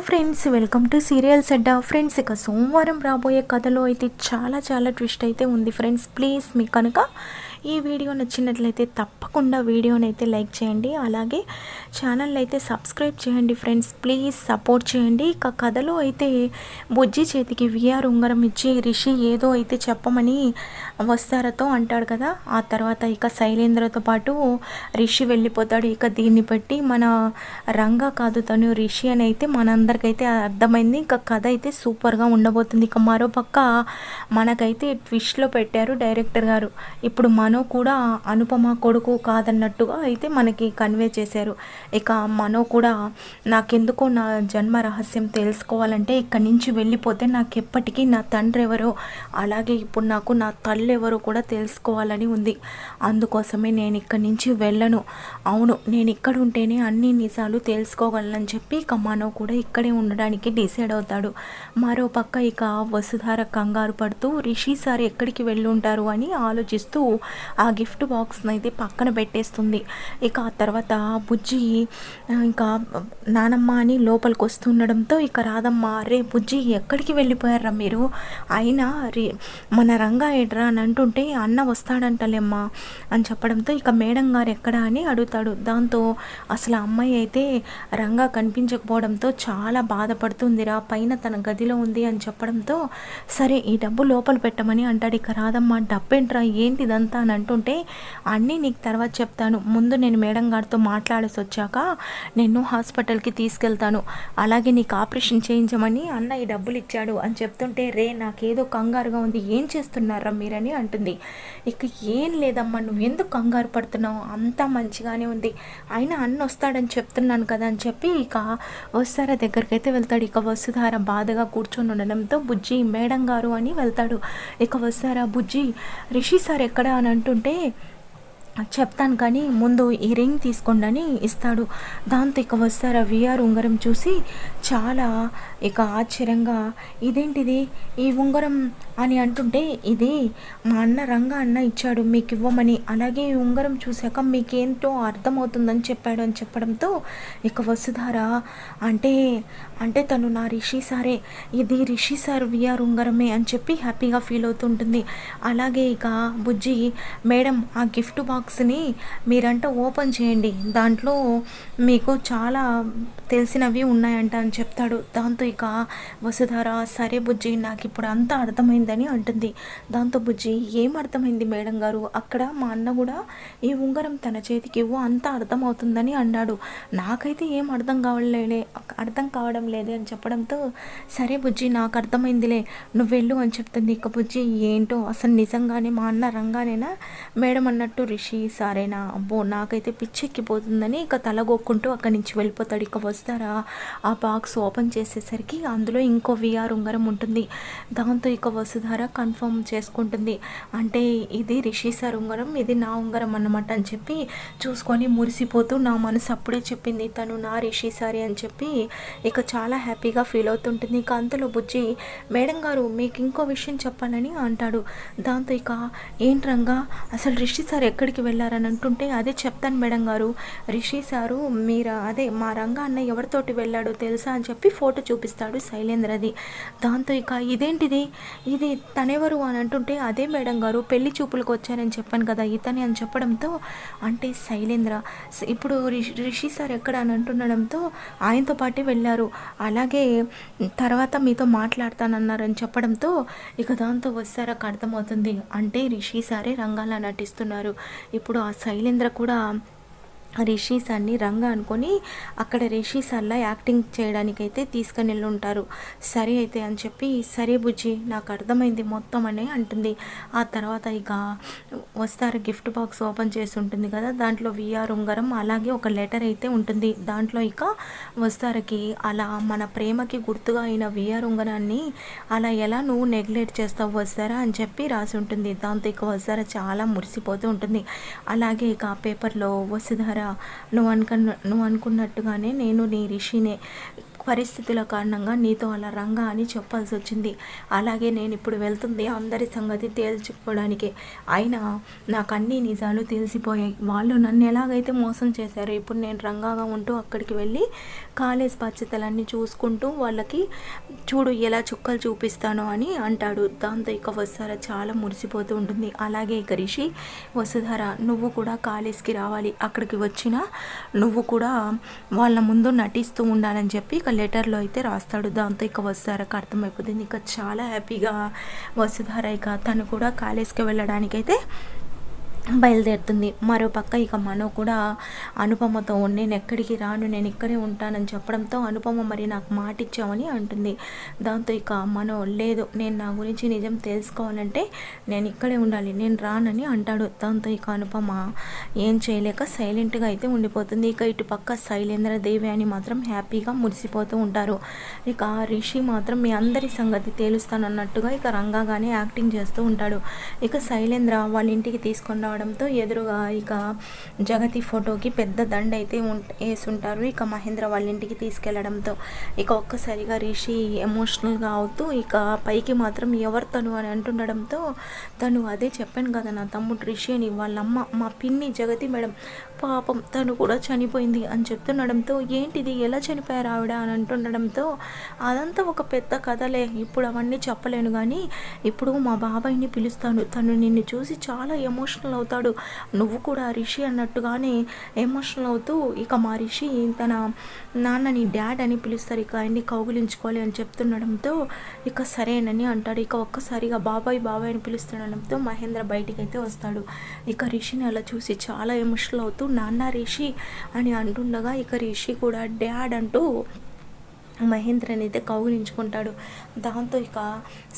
Friends welcome to serials Adda friends ఇక సోమవారం రాబోయే కథలో అయితే చాలా చాలా ట్విస్ట్ అయితే ఉంది. ఫ్రెండ్స్ ప్లీజ్ మీకు కనుక ఈ వీడియో నచ్చినట్లయితే తప్పకుండా వీడియోని అయితే లైక్ చేయండి. అలాగే ఛానల్ అయితే సబ్స్క్రైబ్ చేయండి ఫ్రెండ్స్. ప్లీజ్ సపోర్ట్ చేయండి. ఇక కథలో అయితే బుజ్జి చేతికి విఆర్ ఉంగరం ఇచ్చి రిషి ఏదో అయితే చెప్పమని వస్తారతో అంటాడు కదా. ఆ తర్వాత ఇక శైలేంద్రతో పాటు రిషి వెళ్ళిపోతాడు. ఇక దీన్ని బట్టి మన రంగా కాదు తను రిషి అని అయితే మనందరికైతే అర్థమైంది. ఇంకా కథ అయితే సూపర్గా ఉండబోతుంది. ఇక మరో పక్క మనకైతే ట్విస్ట్లో పెట్టారు డైరెక్టర్ గారు. ఇప్పుడు మా మనో కూడా అనుపమ కొడుకు కాదన్నట్టుగా అయితే మనకి కన్వే చేశారు. ఇక మనో కూడా నాకెందుకో నా జన్మ రహస్యం తెలుసుకోవాలంటే ఇక్కడి నుంచి వెళ్ళిపోతే నాకు ఎప్పటికీ నా తండ్రి ఎవరో అలాగే ఇప్పుడు నాకు నా తల్లి ఎవరో కూడా తెలుసుకోవాలని ఉంది. అందుకోసమే నేను ఇక్కడి నుంచి వెళ్ళను. అవును నేను ఇక్కడ ఉంటేనే అన్ని నిజాలు తెలుసుకోగలనని చెప్పి ఇక మనో కూడా ఇక్కడే ఉండడానికి డిసైడ్ అవుతాడు. మరో పక్క ఇక వసుధార కంగారు పడుతూ రిషి సార్ ఎక్కడికి వెళ్ళి ఉంటారు అని ఆలోచిస్తూ ఆ గిఫ్ట్ బాక్స్ని అయితే పక్కన పెట్టేస్తుంది. ఇక ఆ తర్వాత బుజ్జి ఇంకా నానమ్మ అని లోపలికి వస్తుండడంతో ఇక రాదమ్మ రే బుజ్జి ఎక్కడికి వెళ్ళిపోయారా మీరు? అయినా రే మన రంగా ఏడ్రా? అని అంటుంటే అన్న వస్తాడంటలేమ్మా అని చెప్పడంతో ఇక మేడం గారు ఎక్కడా అని అడుగుతాడు. దాంతో అసలు అమ్మాయి అయితే రంగా కనిపించకపోవడంతో చాలా బాధపడుతుందిరా పైన తన గదిలో ఉంది అని చెప్పడంతో సరే ఈ డబ్బు లోపల పెట్టమని అంటాడు. ఇక రాదమ్మ డబ్బేంట్రా ఏంటిదంతా? అని అంటుంటే అన్నీ నీకు తర్వాత చెప్తాను. ముందు నేను మేడం గారితో మాట్లాడేసి వచ్చాక నేను హాస్పిటల్కి తీసుకెళ్తాను. అలాగే నీకు ఆపరేషన్ చేయించమని అన్న ఈ డబ్బులు ఇచ్చాడు అని చెప్తుంటే రే నాకేదో కంగారుగా ఉంది. ఏం చేస్తున్నారా మీరని? అంటుంది. ఇక ఏం లేదమ్మా నువ్వు ఎందుకు కంగారు పడుతున్నావు? అంతా మంచిగానే ఉంది. అయినా అన్న వస్తాడని చెప్తున్నాను కదా అని చెప్పి ఇక వస్తారా దగ్గరికి అయితే వెళ్తాడు. ఇక వసుధార బాధగా కూర్చొని ఉండడంతో బుజ్జి మేడం గారు అని వెళ్తాడు. ఇక వస్తారా బుజ్జి రిషి సార్ ఎక్కడ? అని అంటుంటే చెప్తాను కానీ ముందు ఈ రింగ్ తీసుకోండి అని ఇస్తాడు. దాంతో ఇక వస్తారా విఆర్ ఉంగరం చూసి చాలా ఇక ఆశ్చర్యంగా ఇదేంటిది? ఈ ఉంగరం అని అంటుంటే ఇది మా అన్న రంగా అన్న ఇచ్చాడు మీకు ఇవ్వమని. అలాగే ఈ ఉంగరం చూశాక మీకేంటో అర్థమవుతుందని చెప్పాడు అని చెప్పడంతో ఇక వసుధార అంటే అంటే తను నా రిషి సారే ఇది రిషి సార్ విఆర్ ఉంగరమే అని చెప్పి హ్యాపీగా ఫీల్ అవుతుంటుంది అలాగే ఇక బుజ్జి మేడం ఆ గిఫ్ట్ బాక్స్ బాక్స్ని మీరంట ఓపెన్ చేయండి. దాంట్లో మీకు చాలా తెలిసినవి ఉన్నాయంట అని చెప్తాడు. దాంతో ఇక వసుధార సరే బుజ్జి నాకు ఇప్పుడు అంతా అర్థమైందని అంటుంది. దాంతో బుజ్జి ఏం అర్థమైంది మేడం గారు? అక్కడ మా అన్న కూడా ఈ ఉంగరం తన చేతికి ఇవ్వు అంతా అర్థమవుతుందని అన్నాడు. నాకైతే ఏం అర్థం కావట్లేదే అర్థం కావడం లేదే అని చెప్పడంతో సరే బుజ్జి నాకు అర్థమైందిలే నువ్వు వెళ్ళు అని చెప్తుంది. ఇక బుజ్జి ఏంటో అసలు నిజంగానే మా అన్న రంగానేనా? మేడం అన్నట్టు రిషి సారేనా అబ్బో నాకైతే పిచ్చెక్కిపోతుందని ఇక తలగొక్కుంటూ అక్కడి నుంచి వెళ్ళిపోతాడు. ఇక వస్తారా? ఆ బాక్స్ ఓపెన్ చేసేసరికి అందులో ఇంకో విఆర్ ఉంగరం ఉంటుంది. దాంతో ఇక వసుధార కన్ఫర్మ్ చేసుకుంటుంది. అంటే ఇది రిషి సార్ ఉంగరం ఇది నా ఉంగరం అన్నమాట అని చెప్పి చూసుకొని మురిసిపోతూ నా మనసు అప్పుడే చెప్పింది తను నా రిషి సారి అని చెప్పి ఇక చాలా హ్యాపీగా ఫీల్ అవుతుంటుంది. ఇక అంతలో బుజ్జి మేడం గారు మీకు ఇంకో విషయం చెప్పాలని అంటాడు. దాంతో ఇక ఏంట్రంగా అసలు రిషి సార్ ఎక్కడికి వెళ్ళారని అంటుంటే అదే చెప్తాను మేడం గారు. రిషి సారు మీరు అదే మా రంగా అన్న ఎవరితోటి వెళ్ళాడో తెలుసా? అని చెప్పి ఫోటో చూపిస్తాడు శైలేంద్రది. దాంతో ఇక ఇదేంటిది? ఇది తనెవరు? అని అంటుంటే అదే మేడం గారు పెళ్ళి చూపులకు వచ్చారని చెప్పాను కదా ఇతని అని చెప్పడంతో అంటే శైలేంద్ర ఇప్పుడు రిషి రిషి సార్ ఎక్కడ? అని అంటుండడంతో ఆయనతో పాటే వెళ్ళారు. అలాగే తర్వాత మీతో మాట్లాడతానన్నారని చెప్పడంతో ఇక దాంతో వస్తారా అర్థమవుతుంది. అంటే రిషి సారే రంగాలా నటిస్తున్నారు. ఇప్పుడు ఆ శైలేంద్ర కూడా రిషి సార్ని రంగా అనుకొని అక్కడ రిషి సార్లా యాక్టింగ్ చేయడానికైతే అయితే తీసుకుని ఉంటారు సరే అయితే అని చెప్పి సరే బుజ్జి నాకు అర్థమైంది మొత్తం అని అంటుంది. ఆ తర్వాత ఇక వస్తారు గిఫ్ట్ బాక్స్ ఓపెన్ చేసి ఉంటుంది కదా దాంట్లో విఆర్ ఉంగరం అలాగే ఒక లెటర్ అయితే ఉంటుంది. దాంట్లో ఇక వస్తారకి అలా మన ప్రేమకి గుర్తుగా అయిన విఆర్ ఉంగరాన్ని అలా ఎలా నువ్వు నెగ్లెక్ట్ చేస్తావు వస్తారా అని చెప్పి రాసి ఉంటుంది. దాంతో ఇక వస్తారా చాలా మురిసిపోతూ ఉంటుంది. అలాగే ఇక ఆ పేపర్లో వసుధార నువ్వు అనుకున్న నువ్వు అనుకున్నట్టుగానే నేను నీ రిషినే పరిస్థితుల కారణంగా నీతో అలా రంగా అని చెప్పాల్సి వచ్చింది. అలాగే నేను ఇప్పుడు వెళ్తుంది అందరి సంగతి తేల్చుకోవడానికి. అయినా నాకు అన్ని నిజాలు తెలిసిపోయాయి. వాళ్ళు నన్ను ఎలాగైతే మోసం చేశారో ఇప్పుడు నేను రంగాగా ఉంటూ అక్కడికి వెళ్ళి కాలేజ్ బాధ్యతలన్నీ చూసుకుంటూ వాళ్ళకి చూడు ఎలా చుక్కలు చూపిస్తాను అని అంటాడు. దాంతో ఇక వస్తార చాలా మురిసిపోతూ ఉంటుంది. అలాగే ఇక రిషి వసుధార నువ్వు కూడా కాలేజ్కి రావాలి. అక్కడికి వచ్చినా నువ్వు కూడా వాళ్ళ ముందు నటిస్తూ ఉండాలని చెప్పి ఇక లెటర్లో అయితే రాస్తాడు. దాంతో ఇక వసుధారకు అర్థమైపోతుంది. ఇక చాలా హ్యాపీగా వసుధార ఇక తను కూడా కాలేజ్కి వెళ్ళడానికైతే బయలుదేరుతుంది. మరో పక్క ఇక మనో కూడా అనుపమతో నేను ఎక్కడికి రాను నేను ఇక్కడే ఉంటానని చెప్పడంతో అనుపమ మరి నాకు మాట ఇచ్చామని అంటుంది. దాంతో ఇక మనో లేదు నేను నా గురించి నిజం తెలుసుకోవాలంటే నేను ఇక్కడే ఉండాలి నేను రానని అంటాడు. దాంతో ఇక అనుపమ ఏం చేయలేక సైలెంట్గా అయితే ఉండిపోతుంది. ఇక ఇటు పక్క శైలేంద్ర దేవి అని మాత్రం హ్యాపీగా మురిసిపోతూ ఉంటారు. ఇక రిషి మాత్రం మీ అందరి సంగతి తేలుస్తానన్నట్టుగా ఇక రంగాగానే యాక్టింగ్ చేస్తూ ఉంటాడు. ఇక శైలేంద్ర వాళ్ళ ఇంటికి తీసుకొని కావడంతో ఎదురుగా ఇక జగతి ఫోటోకి పెద్ద దండ అయితే వేసుంటారు. ఇక మహేంద్ర వాళ్ళ ఇంటికి తీసుకెళ్ళడంతో ఇక ఒక్కసారిగా రిషి ఎమోషనల్గా అవుతూ ఇక పైకి మాత్రం ఎవరు తను అని అంటుండడంతో తను అదే చెప్పాను కదా నా తమ్ముడు రిషి అని వాళ్ళమ్మ మా పిన్ని జగతి మేడం పాపం తను కూడా చనిపోయింది అని చెప్తుండడంతో ఏంటిది? ఎలా చనిపోయారు ఆవిడ? అని అంటుండడంతో అదంతా ఒక పెద్ద కథలే. ఇప్పుడు అవన్నీ చెప్పలేను కానీ ఇప్పుడు మా బాబాయ్ని పిలుస్తాను. తను నిన్ను చూసి చాలా ఎమోషనల్ అవుతాడు. నువ్వు కూడా రిషి అన్నట్టుగానే ఎమోషనల్ అవుతూ ఇక మా రిషి తన నాన్నని డాడ్ అని పిలుస్తారు. ఇక ఆయన్ని కౌగులించుకోవాలి అని చెప్తుండడంతో ఇక సరేనని అంటాడు. ఇక ఒక్కసారిగా బాబాయ్ బాబాయ్ అని పిలుస్తుండడంతో మహేంద్ర బయటికి అయితే వస్తాడు. ఇక రిషిని అలా చూసి చాలా ఎమోషనల్ అవుతూ నాన్న రిషి అని అంటుండగా ఇక రిషి కూడా డాడ్ అంటూ మహేంద్రని అయితే కౌగిలించుకుంటాడు. దాంతో ఇక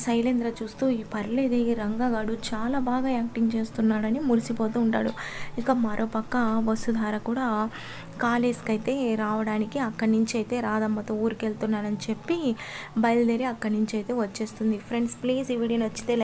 శైలేంద్ర చూస్తూ ఈ పర్లేదు ఈ రంగగాడు చాలా బాగా యాక్టింగ్ చేస్తున్నాడని మురిసిపోతూ ఉంటాడు. ఇక మరోపక్క వసుధార కూడా కాలేజ్కి అయితే రావడానికి అక్కడి నుంచి అయితే రాధమ్మతో ఊరికి వెళ్తున్నానని చెప్పి బయలుదేరి అక్కడి నుంచి అయితే వచ్చేస్తుంది. ఫ్రెండ్స్ ప్లీజ్ ఈ వీడియో నచ్చితే